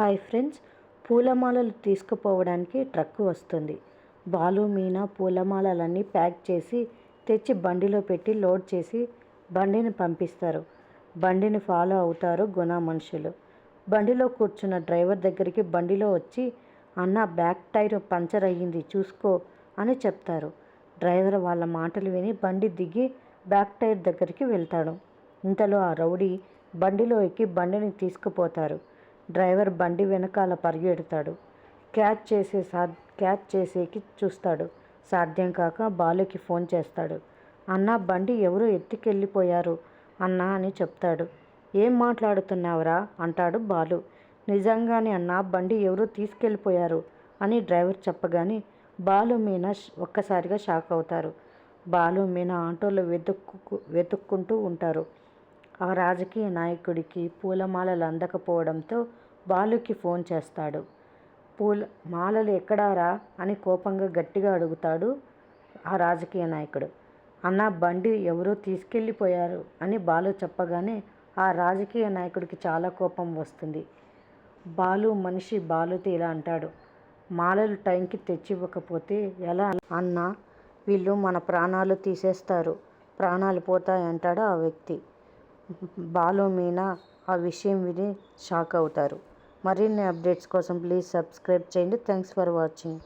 Hi friends. పూలమాలలు తీసుకుపోవడానికి truck వస్తుంది. బాలు మీనా పూలమాలలన్నీ ప్యాక్ చేసి తెచ్చి బండిలో పెట్టి లోడ్ చేసి బండిని పంపిస్తారు. బండిని ఫాలో అవుతారు గుణ మనుషులు. బండిలో కూర్చున్న డ్రైవర్ దగ్గరికి బండిలో వచ్చి అన్న బ్యాక్ టైర్ పంచర్ అయ్యింది చూసుకో అని చెప్తారు. డ్రైవర్ వాళ్ళ మాటలు విని బండి దిగి బ్యాక్ టైర్ దగ్గరికి వెళ్తాడు. ఇంతలో ఆ రౌడీ బండిలో ఎక్కి బండిని తీసుకుపోతారు. డ్రైవర్ బండి వెనకాల పరిగెడతాడు. క్యాచ్ చేసే సా క్యాచ్ చేసేకి చూస్తాడు. సాధ్యం కాక బాలుకి ఫోన్ చేస్తాడు. అన్న బండి ఎవరు ఎత్తుకెళ్ళిపోయారు అన్నా అని చెప్తాడు. ఏం మాట్లాడుతున్నావురా? అంటాడు బాలు. నిజంగానే అన్న బండి ఎవరు తీసుకెళ్ళిపోయారు అని డ్రైవర్ చెప్పగానే బాలు మీనా ఒక్కసారిగా షాక్ అవుతారు. బాలు మీనా ఆటోలో వెతుక్కు వెతుక్కుంటూ ఉంటారు. ఆ రాజకీయ నాయకుడికి పూలమాలలు అందకపోవడంతో బాలుకి ఫోన్ చేస్తాడు. పూల మాలలు ఎక్కడారా? అని కోపంగా గట్టిగా అడుగుతాడు ఆ రాజకీయ నాయకుడు. అన్న బండి ఎవరో తీసుకెళ్ళిపోయారు అని బాలు చెప్పగానే ఆ రాజకీయ నాయకుడికి చాలా కోపం వస్తుంది. బాలు మనిషి బాలుతో ఇలా అంటాడు. మాలలు టైంకి తెచ్చివ్వకపోతే ఎలా? అన్న వీళ్ళు మన ప్రాణాలు తీసేస్తారు. ప్రాణాలు పోతాయి అంటాడు ఆ వ్యక్తి. బాలు మీనా ఆ విషయం విని షాక్ అవుతారు. మరిన్ని అప్డేట్స్ కోసం ప్లీజ్ సబ్స్క్రైబ్ చేయండి. Thanks for watching.